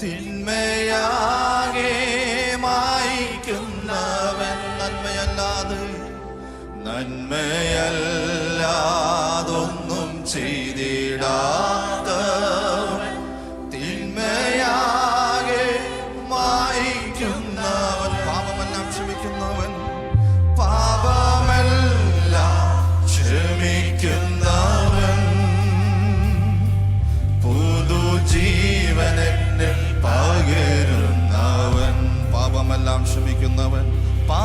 തിന്മയാകെ നന്മയല്ലാതെ നന്മയല്ലാതൊന്നും ചെയ്തിടാ കാണുന്നവൻ പാ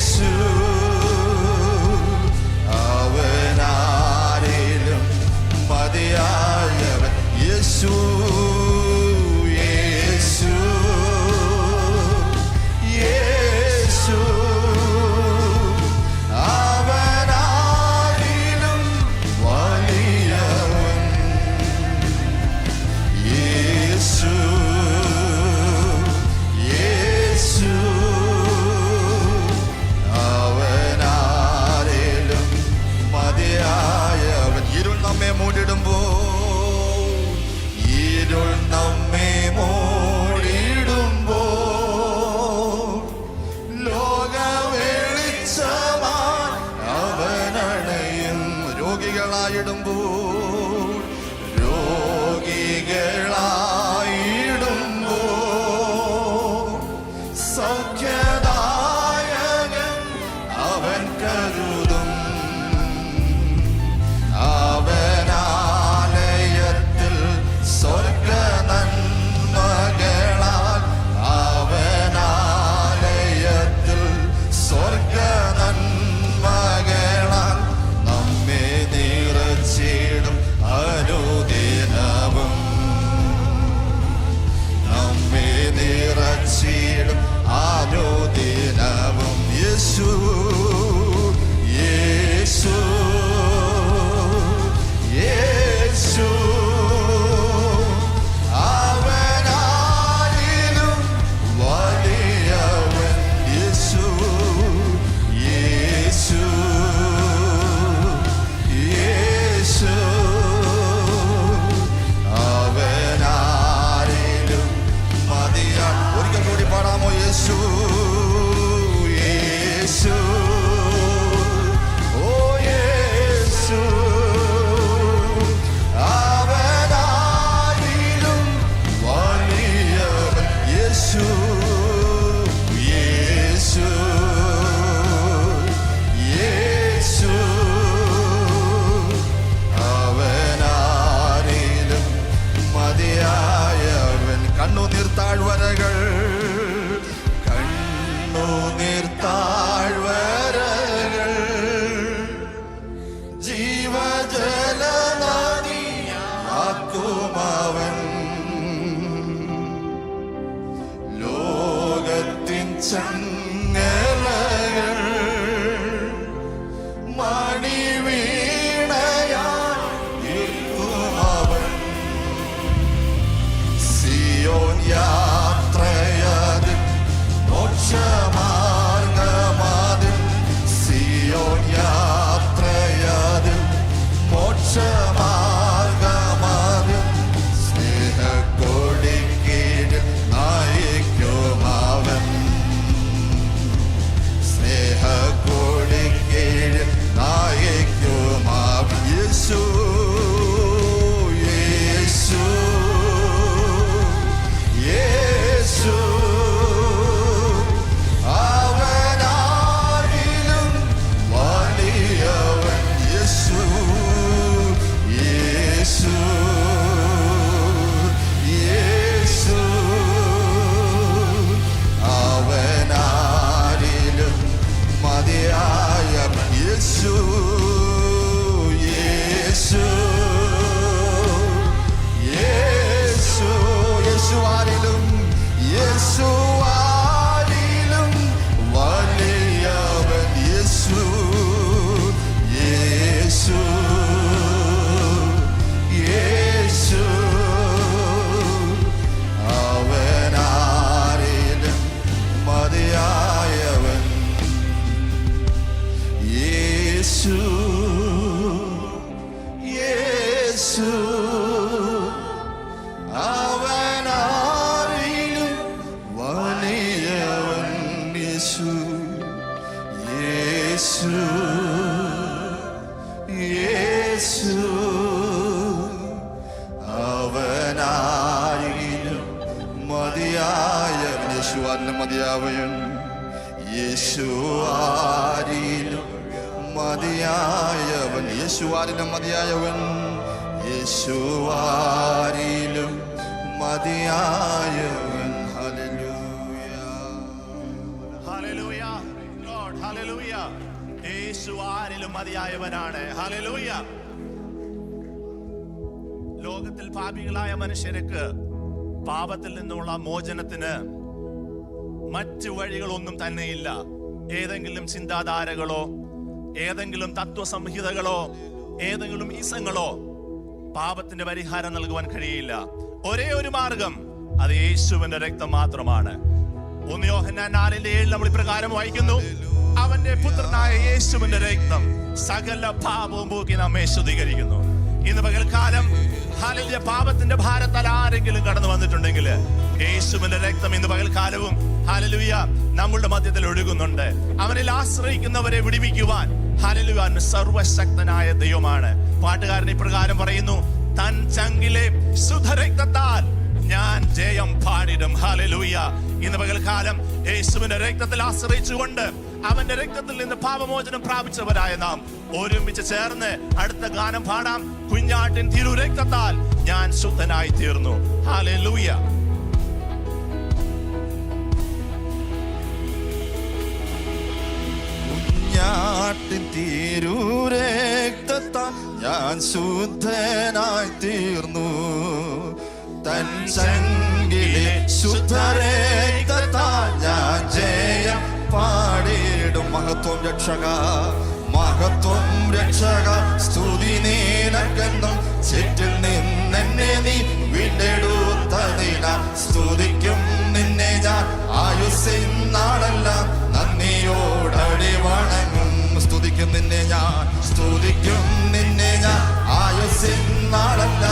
Yesu. നമ്മെ മൂടിടുമ്പോൾ ഈരുൾ നമ്മെ മൂ മതിയായവൻ മതിയാവയും. യേശു ആരിലും മതിയായവൻ. മതിയായവൻ. യേശുവാരിലും മതിയായവൻ. യേശു ആരിലും മതിയായവനാണ്. ഹല്ലേലൂയ. ലോകത്തിൽ പാപികളായ മനുഷ്യർക്ക് പാപത്തിൽ നിന്നുള്ള മോചനത്തിന് മറ്റു വഴികളൊന്നും തന്നെയില്ല. ഏതെങ്കിലും ചിന്താധാരകളോ ഏതെങ്കിലും തത്വസംഹിതകളോ ഏതെങ്കിലും ഈസങ്ങളോ പാപത്തിന്റെ പരിഹാരം നൽകുവാൻ കഴിയില്ല. ഒരേ ഒരു മാർഗം അത് യേശുവിന്റെ രക്തം മാത്രമാണ്. ഒന്ന് യോഹന്നാൻ നാലിന്റെ ഏഴ് നമ്മൾ ഇപ്രകാരം വായിക്കുന്നു. അവന്റെ പുത്രനായ യേശുവിന്റെ രക്തം സകല പാപവും പോക്കി നമ്മെ ശുദ്ധീകരിക്കുന്നു ഇന്ന് പകൽക്കാലം ഹലിന്റെ പാപത്തിന്റെ ഭാരത്താൽ ആരെങ്കിലും കടന്നു വന്നിട്ടുണ്ടെങ്കിൽ യേശുവിന്റെ രക്തം ഇന്ന് പകൽക്കാലവും ഹാലലുയ നമ്മളുടെ മധ്യത്തിൽ ഒഴുകുന്നുണ്ട്. അവനിൽ ആശ്രയിക്കുന്നവരെ വിടിവിക്കുവാൻ. ഹാലലുവാൻ സർവശക്തനായ ദൈവമാണ്. പാട്ടുകാരൻ ഇപ്രകാരം പറയുന്നു തൻ ചങ്കിലെ സുധരക്തത്താൽ ഞാൻ ജയം പാടിടും. ഹാലലുയ. ഇന്ന് പകൽക്കാലം യേശുവിന്റെ രക്തത്തിൽ ആശ്രയിച്ചുകൊണ്ട് അവന്റെ രക്തത്തിൽ നിന്ന് പാപമോചനം പ്രാപിച്ചവരായ നാം ഒരുമിച്ച് ചേർന്ന് അടുത്ത ഗാനം പാടാം. കുഞ്ഞാട്ടിൻ തിരു രക്തത്താൽ ഞാൻ ശുദ്ധനായി തീർന്നു. ഹാലലൂയ. കുഞ്ഞാട്ടിൻ തീരൂരേക്തത്ത ഞാൻ ശുദ്ധനായി തീർന്നു. തൻ സംഗിലെ ശുദ്ധരേക്തത്ത ഞാൻ ജയം പാടിയിടും. മഹത്വം രക്ഷക മഹത്വം രക്ഷക. സ്തുതി നീനക്കെന്നും ചെറ്റിൽ നിന്നെന്നെ നീ വീണ്ടെടുത്തതിന സ്തുതിക്കും നിന്നെ ഞാൻ. ആയുസ്സിൻ നാടല്ല നന്ദിയോടടി വണങ്ങും സ്തുതിക്കും നിന്നെ ഞാൻ സ്തുതിക്കും. നിന്നെ ഞാൻ ആയുസിൻ നാളല്ല.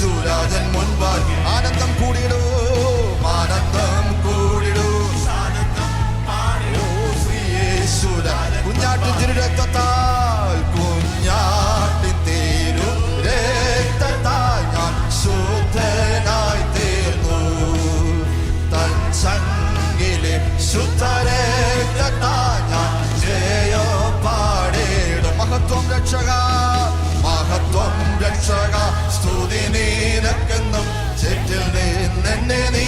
ശ്രീയേശുരാജൻ മുൻപാകി ആനന്ദം കൂടിയിടൂ ആനന്ദം കൂടിടും ഓ ശ്രീയേശുരാജൻ കുഞ്ഞാട്ടിൻ തിരുരക്തത്താൽ കുഞ്ഞാട്ടിൻ തിരു രക്തത്താൽ ഞാൻ ശുദ്ധനായി തീർന്നു. തൻ സംഗിലെ ശുദ്ധരക്തത്താൽ ഞാൻ ജയോ പാടിടും മഹത്വം രക്ഷക മഹത്വം രക്ഷക. നിന്നെ നീ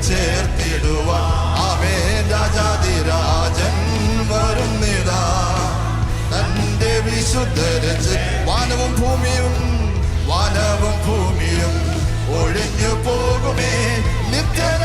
ചേർത്തിടുവാൻ ആമേ രാജാതിരാജൻ വരുന്നിതാ തന്റെ വിശുദ്ധരെ വാനവും ഭൂമിയും വാനവും ഭൂമിയും ഒഴിഞ്ഞു പോകുമേ. നിത്യരാജമെനിക്കായി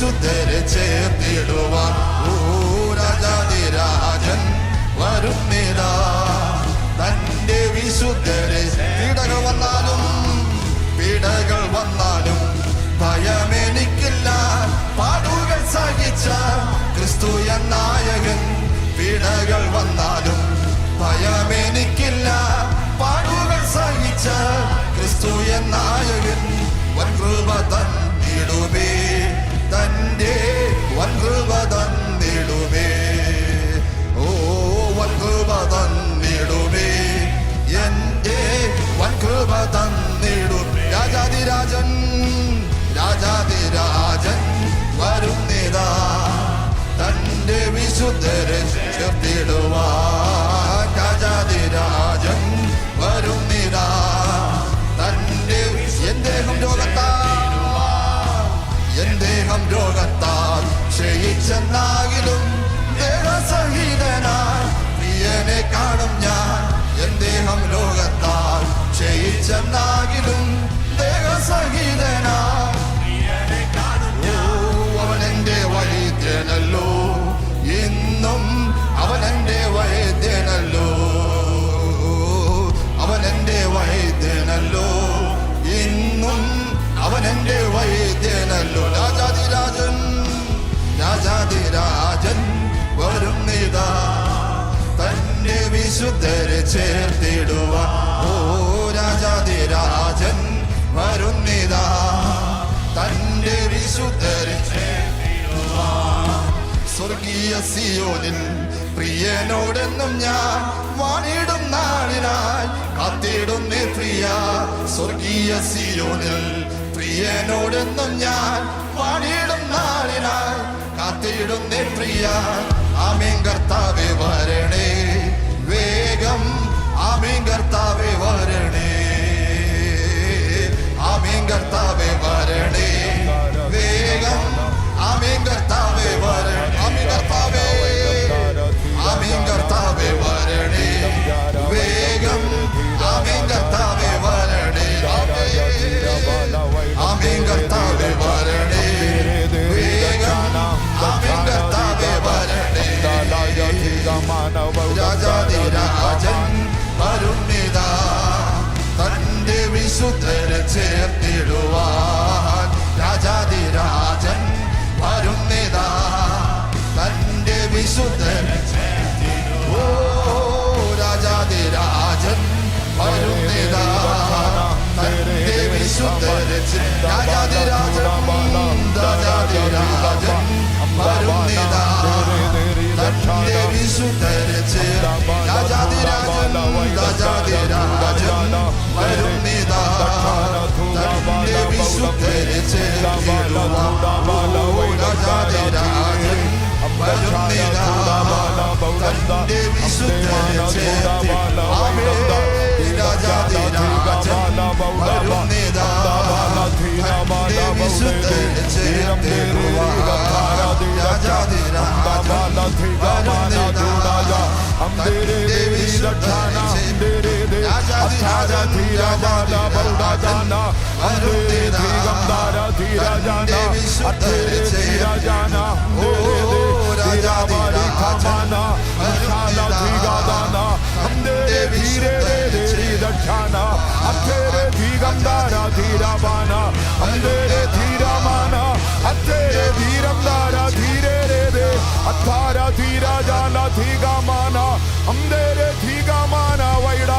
വിശുദ്ധരെ ചേർത്തിടുവാൻ ഓ രാജാതിരാജൻ വരുന്നിതാ തന്റെ വിശുദ്ധരെ പിടകൾ വന്നാലും പിടകൾ വന്നാലും ഭയമെനിക്കില്ല. പാടുകൾ സഹിച്ച ക്രിസ്തു നായകൻ പിടകൾ വന്നാലും ഭയമെനിക്കില്ല. രാജാതിരാജൻ സ്വർഗീയ സിയോനിൻ പ്രിയനോടെന്നും ഞാൻ വാണിടും നാളിനായി കാത്തിടുന്നേ പ്രിയ സ്വർഗീയ സിയോനിൽ പ്രിയനോടെന്നും ഞാൻ വാണിടും നാളിനായി കാത്തിടുന്നേ പ്രിയ ആമേൻ കർത്താവെ വരണേ. വേഗം ആമേൻ കർത്താവെ വരണേ. ആമേൻ കർത്താവെ വരണേ. വേഗം ആമേൻ കർത്താവെ വരണേ. ആമേൻ കർത്താവെ വരണേ Sukherete Dubala Dubala Oda Jade Dade Abdachada Dubala Baudanda Devi Sukherete Dubala Baudanda Dida Jade Dubala Baudanda Dubala Dida Bala Baudanda Dida Bala Dida Jade Dubala Dida Bala Dida Amdere Devi Sukherete Dubala Baudanda വിശുദ്ധന അതേ പീഗംബാര ധീരജാന അതേ ധീരജാന ഓ ധീരമാരി ഖമാന അശാല ധീഗാദാന അന്തേ ധീരേ ദക്ഷാന അതേ ധീഗംബാര ധീരബാന അന്തേ ധീരമാന അതേ ധീരംബാര ധീരേ രേ അധാര ധീരജാന ധീഗമാന അന്തേ ധീഗമാന വൈഡ